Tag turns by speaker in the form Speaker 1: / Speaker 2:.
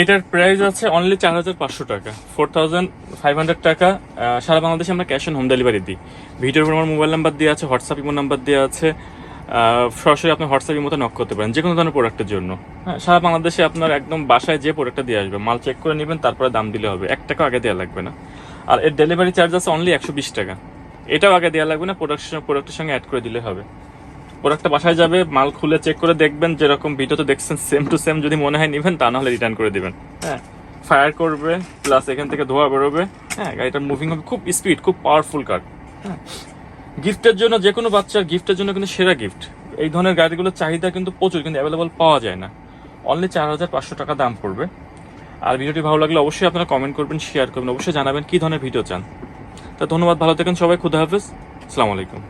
Speaker 1: এটার প্রাইস আছে অনলি চার হাজার পাঁচশো টাকা। ফোর থাউজেন্ড ফাইভ হান্ড্রেড টাকা সারা বাংলাদেশে আমরা ক্যাশ অন হোম ডেলিভারি দিই। ভিডিওর আমার মোবাইল নাম্বার দেওয়া আছে হোয়াটসঅ্যাপ ইমো নাম্বার দেওয়া আছে সরাসরি আপনি হোয়াটসঅ্যাপ ইমোতে নক করতে পারেন যে কোনো ধরনের প্রোডাক্টের জন্য। হ্যাঁ সারা বাংলাদেশে আপনার একদম বাসায় যে প্রোডাক্টটা দিয়ে আসবে, মাল চেক করে নেবেন, তারপরে দাম দিলে হবে। এক টাকা আগে দেওয়া লাগবে না। আর এর ডেলিভারি চার্জ আছে অনলি একশো বিশ টাকা। এটাও আগে দেওয়া লাগবে না প্রোডাক্টের প্রোডাক্টের সঙ্গে অ্যাড করে দিলে হবে। প্রোডাক্টটা বাসায় যাবে, মাল খুলে চেক করে দেখবেন, যেরকম ভিডিওতে দেখছেন সেম টু সেম যদি মনে হয় নেবেন, তা নাহলে রিটার্ন করে দেবেন। হ্যাঁ ফায়ার করবে প্লাস এখান থেকে ধোয়া বেরোবে। হ্যাঁ গাড়িটার মুভিং হবে, খুব স্পিড খুব পাওয়ারফুল কার হ্যাঁ গিফটের জন্য যে কোনো বাচ্চার গিফটের জন্য কিন্তু সেরা গিফট এই ধরনের গাড়িগুলোর চাহিদা কিন্তু প্রচুর, কিন্তু অ্যাভেলেবল পাওয়া যায় না। অনলি চার হাজার পাঁচশো টাকা দাম পড়বে। আর ভিডিওটি ভালো লাগলে অবশ্যই আপনারা কমেন্ট করবেন শেয়ার করবেন, অবশ্যই জানাবেন কী ধরনের ভিডিও চান। তা ধন্যবাদ, ভালো থাকেন সবাই, খুদা হাফেজ, আসসালামু আলাইকুম।